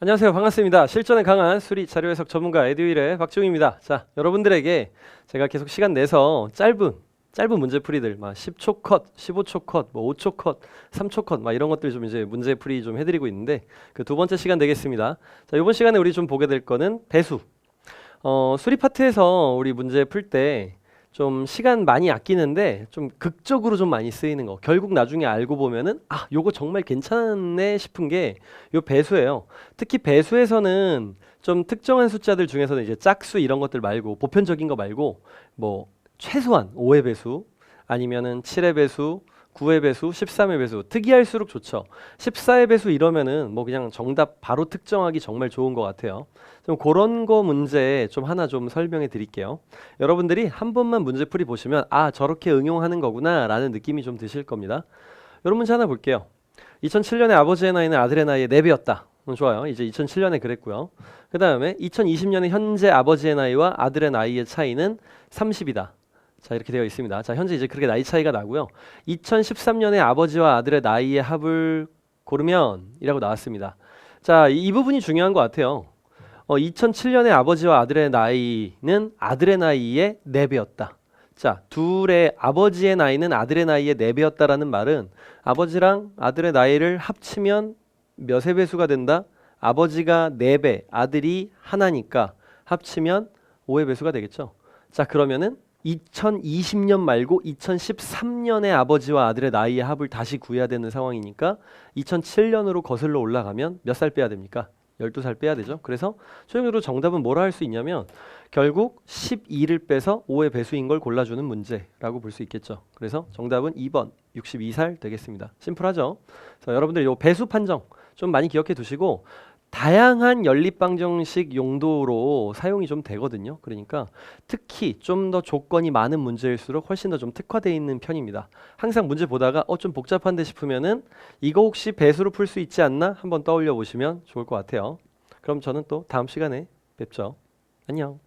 안녕하세요. 반갑습니다. 실전에 강한 수리 자료 해석 전문가 에듀윌의 박지웅입니다. 자, 여러분들에게 제가 계속 시간 내서 짧은 짧은 문제풀이들 막 10초 컷, 15초 컷, 뭐 5초 컷, 3초 컷 막 이런 것들 좀 이제 문제풀이 좀 해드리고 있는데 그 두 번째 시간 되겠습니다. 자, 이번 시간에 우리 좀 보게 될 거는 배수. 어, 수리 파트에서 우리 문제 풀때 좀 시간 많이 아끼는데 좀 극적으로 좀 많이 쓰이는 거. 결국 나중에 알고 보면은 아, 요거 정말 괜찮네 싶은 게 요 배수예요. 특히 배수에서는 좀 특정한 숫자들 중에서는 이제 짝수 이런 것들 말고 보편적인 거 말고 뭐 최소한 5의 배수 아니면은 7의 배수 9의 배수, 13의 배수 특이할수록 좋죠. 14의 배수 이러면은 뭐 그냥 정답 바로 특정하기 정말 좋은 것 같아요. 좀 그런 거 문제 좀 하나 좀 설명해 드릴게요. 여러분들이 한 번만 문제풀이 보시면 아 저렇게 응용하는 거구나 라는 느낌이 좀 드실 겁니다. 여러분 문제 하나 볼게요. 2007년에 아버지의 나이는 아들의 나이에 4배였다. 음, 좋아요. 이제 2007년에 그랬고요. 그 다음에 2020년에 현재 아버지의 나이와 아들의 나이의 차이는 30이다. 자 이렇게 되어 있습니다. 자 현재 이제 그렇게 나이 차이가 나고요. 2013년에 아버지와 아들의 나이의 합을 고르면 이라고 나왔습니다. 자 이 부분이 중요한 것 같아요. 어, 2007년에 아버지와 아들의 나이는 아들의 나이의 4배였다. 자, 둘의 아버지의 나이는 아들의 나이의 4배였다라는 말은 아버지랑 아들의 나이를 합치면 몇의 배수가 된다? 아버지가 4배, 아들이 하나니까 합치면 5의 배수가 되겠죠. 자, 그러면은 2020년 말고 2013년에 아버지와 아들의 나이의 합을 다시 구해야 되는 상황이니까 2007년으로 거슬러 올라가면 몇 살 빼야 됩니까? 12살 빼야 되죠. 그래서 최종적으로 정답은 뭐라 할 수 있냐면 결국 12를 빼서 5의 배수인 걸 골라주는 문제라고 볼 수 있겠죠. 그래서 정답은 2번 62살 되겠습니다. 심플하죠. 그래서 여러분들 이 배수 판정 좀 많이 기억해 두시고 다양한 연립방정식 용도로 사용이 좀 되거든요. 그러니까 특히 좀 더 조건이 많은 문제일수록 훨씬 더 좀 특화되어 있는 편입니다. 항상 문제 보다가 어 좀 복잡한데 싶으면은 이거 혹시 배수로 풀 수 있지 않나 한번 떠올려 보시면 좋을 것 같아요. 그럼 저는 또 다음 시간에 뵙죠. 안녕.